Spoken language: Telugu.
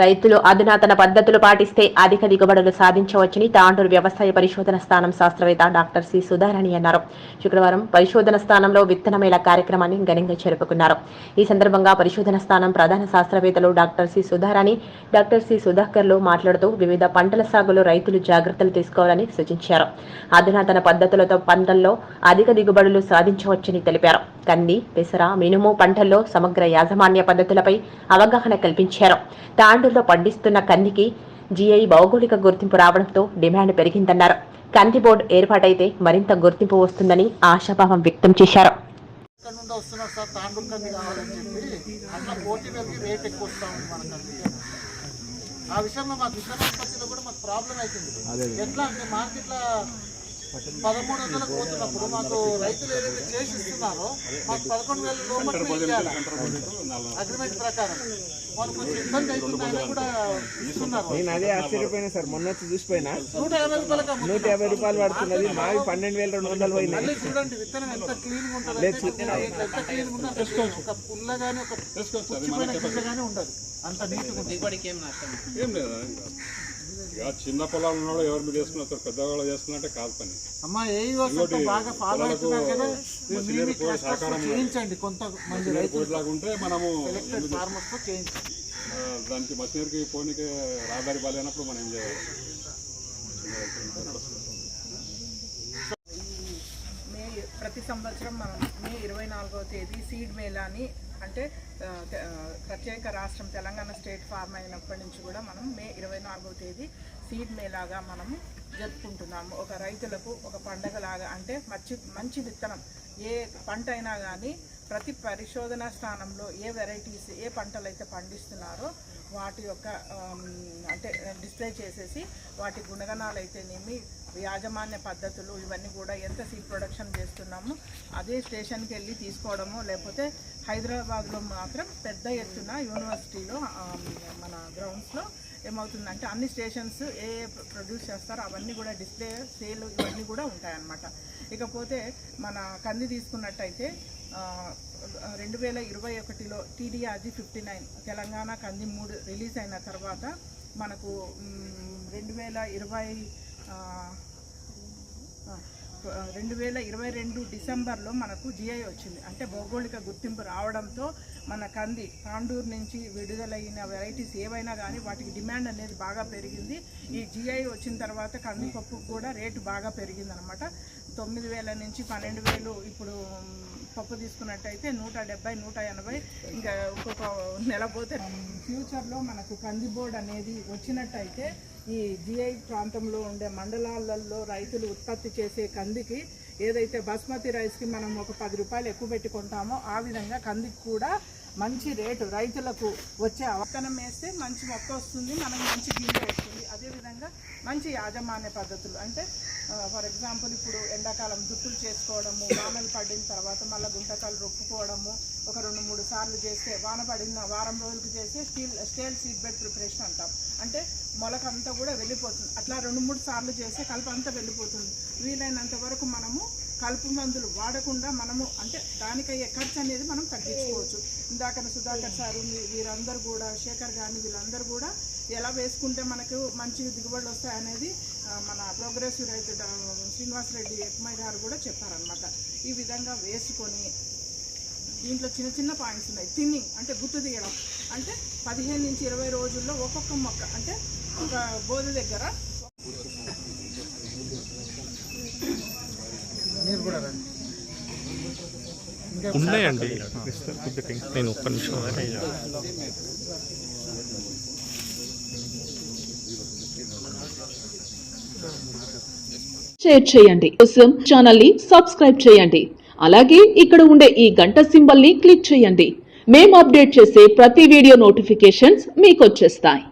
రైతులు అధునాతన పద్ధతులు పాటిస్తే అధిక దిగుబడులు సాధించవచ్చని తాండూరు వ్యవసాయ పరిశోధన స్థానం శాస్త్రవేత్త డాక్టర్ సి సుధారాణి అన్నారు. శుక్రవారం పరిశోధన స్థానంలో విత్తనమేళ కార్యక్రమాన్ని ఘనంగా జరుపుకున్నారు. ఈ సందర్భంగా పరిశోధన స్థానం ప్రధాన శాస్త్రవేత్తలు doctor C Sudharani doctor C సుధాకర్లు మాట్లాడుతూ వివిధ పంటల సాగులో రైతులు జాగ్రత్తలు తీసుకోవాలని సూచించారు. అధునాతన పద్ధతులతో పంటల్లో అధిక దిగుబడులు సాధించవచ్చని తెలిపారు. కంది పెసర మినుము పంటల్లో సమగ్ర యాజమాన్య పద్ధతులపై అవగాహన కల్పించారు. తాండూరులో పండిస్తున్న కందికి జీఐ భౌగోళిక గుర్తింపు రావడంతో డిమాండ్ పెరిగిందన్నారు. కంది బోర్డు ఏర్పాటైతే మరింత గుర్తింపు వస్తుందని ఆశాభావం వ్యక్తం చేశారు. ఆ విషయంలో మాకు విషయోత్పత్తిలో కూడా మాకు ప్రాబ్లం అవుతుంది ఎట్లా అంటే మార్కెట్లో పదమూడు పోతున్నప్పుడు మాకు రైతులు ఏదైతే చేసి ఇస్తున్నారో మాకు పదకొండు వేల లోపల అగ్రిమెంట్ ప్రకారం. వాళ్ళు కొంచెం ఇబ్బంది కూడా ఇస్తున్నారు. నేను అదే ఆశ్చర్యపోయినా సార్ మొన్న వచ్చి చూసిపోయినా. నూట యాభై అమ్ముతున్నారు. నూట యాభై రూపాయలు పడుతున్నది మావి పన్నెండు వేల రెండు వందలు మళ్ళీ చూడండి విత్తనం ఎంత క్లీన్ ఉంటుంది ఎంత క్లీన్ ఉంటుంది ఒక పుల్ల గానీ ఒక పుచ్చిపోయిన గింజ గానీ ఉండదు. అంత నీట్ ఉంటుంది. ఏం లేదు ఇక చిన్న పొలాలు ఉన్నాడు ఎవరి మీద చేసుకున్నారు? పెద్దవాళ్ళు చేసుకున్నట్టే కాదు పని. అమ్మా ఏ వస్తుంది బాగా ఫాలో అవుతున్నారు కదా చేయించండి కొంత మంది ఉంటే మనము సెలెక్టెడ్ ఫార్మర్స్తో చేయించండి. ఆ, దానికి మసీనరీకి పోనీకి రహదారి బాగాలేనప్పుడు మనం ఏం చేయాలి? మే ప్రతి సంవత్సరం మనం మే ఇరవై నాలుగవ తేదీ సీడ్ మేళాని అంటే ప్రత్యేక రాష్ట్రం తెలంగాణ స్టేట్ ఫార్మ్ అయినప్పటి నుంచి కూడా మనం మే ఇరవై నాలుగవ తేదీ సీడ్ మేళాగా మనము జరుపుకుంటున్నాము. ఒక రైతులకు ఒక పండగలాగా అంటే మంచి మంచి విత్తనం ఏ పంట అయినా కానీ ప్రతి పరిశోధన స్థానంలో ఏ వెరైటీస్ ఏ పంటలు అయితే పండిస్తున్నారో వాటి యొక్క అంటే డిస్ప్లే చేసేసి వాటి గుణగణాలు అయితేనేమి యాజమాన్య పద్ధతులు ఇవన్నీ కూడా ఎంత సీడ్ ప్రొడక్షన్ చేస్తున్నామో అదే స్టేషన్కి వెళ్ళి తీసుకోవడము లేకపోతే హైదరాబాద్లో మాత్రం పెద్ద ఎత్తున యూనివర్సిటీలో మన గ్రౌండ్స్లో ఏమవుతుందంటే అన్ని స్టేషన్స్ ఏ ప్రొడ్యూస్ చేస్తారో అవన్నీ కూడా డిస్ప్లే సేల్ ఇవన్నీ కూడా ఉంటాయన్నమాట. ఇకపోతే మన కంది తీసుకున్నట్టయితే రెండు వేల ఇరవై ఒకటిలో టీడీఆర్జీ ఫిఫ్టీ నైన్ తెలంగాణ కంది మూడు రిలీజ్ అయిన తర్వాత మనకు రెండు వేల ఇరవై రెండు వేల ఇరవై రెండు డిసెంబర్లో మనకు జిఐ వచ్చింది. అంటే భౌగోళిక గుర్తింపు రావడంతో మన కంది తాండూరు నుంచి విడుదలైన వెరైటీస్ ఏవైనా కానీ వాటికి డిమాండ్ అనేది బాగా పెరిగింది. ఈ జిఐ వచ్చిన తర్వాత కందిపప్పు కూడా రేటు బాగా పెరిగిందనమాట. తొమ్మిది వేల నుంచి పన్నెండు వేలు ఇప్పుడు పప్పు తీసుకున్నట్టయితే నూట డెబ్బై నూట ఎనభై ఇంకా ఒక్కొక్క నెల పోతే. Um, ఫ్యూచర్లో మనకు కంది బోర్డ్ అనేది వచ్చినట్టయితే ఈ జిఐ ప్రాంతంలో ఉండే మండలాలలో రైతులు ఉత్పత్తి చేసే కందికి ఏదైతే బాస్మతి రైస్కి మనం ఒక పది రూపాయలు ఎక్కువ పెట్టుకుంటామో ఆ విధంగా కందికి కూడా మంచి రేటు రైతులకు వచ్చే అవకనం వేస్తే మంచి మొక్క వస్తుంది మనకి మంచి గింజ వస్తుంది. అదేవిధంగా మంచి యాజమాన్య పద్ధతులు. అంటే ఫర్ ఎగ్జాంపుల్ ఇప్పుడు ఎండాకాలం దుట్టులు చేసుకోవడము వానలు పడిన తర్వాత మళ్ళీ గుంటకాలు రొప్పుకోవడము ఒక రెండు మూడు సార్లు చేస్తే వాన పడిన వారం రోజులకు చేస్తే steel stale seed bed preparation అంటాం. అంటే మొలకంతా కూడా వెళ్ళిపోతుంది. అట్లా రెండు మూడు సార్లు చేస్తే కలుపు అంతా వెళ్ళిపోతుంది. వీలైనంత వరకు మనము కలుపు మందులు వాడకుండా మనము అంటే దానికయ్యే ఖర్చు అనేది మనం తగ్గించుకోవచ్చు. ఇందాక సుధాకర్ సారు వీరందరూ కూడా శేఖర్ కానీ వీళ్ళందరూ కూడా ఎలా వేసుకుంటే మనకు మంచి దిగుబడులు వస్తాయనేది మన ప్రోగ్రెసివ్ రైతు శ్రీనివాసరెడ్డి శ్రీనివాస్ రెడ్డి ఎక్మయ్య గారు కూడా చెప్పారనమాట ఈ విధంగా వేసుకొని దీంట్లో చిన్న చిన్న పాయింట్స్ ఉన్నాయి. థిన్నింగ్ అంటే గుర్తు తీయడం. అంటే పదిహేను నుంచి ఇరవై రోజుల్లో ఒక్కొక్క మొక్క అంటే ఒక బోధ దగ్గర మీరు కూడా రండి. ఉన్నాయండి. నేను ఒక్క నిమిషం షేర్ చేయండి. కోసం ఛానల్ని సబ్స్క్రైబ్ చేయండి. అలాగే ఇక్కడ ఉండే ఈ గంట సింబల్ని క్లిక్ చేయండి. మేము అప్డేట్ చేసే ప్రతి వీడియో నోటిఫికేషన్స్ మీకు వచ్చేస్తాయి.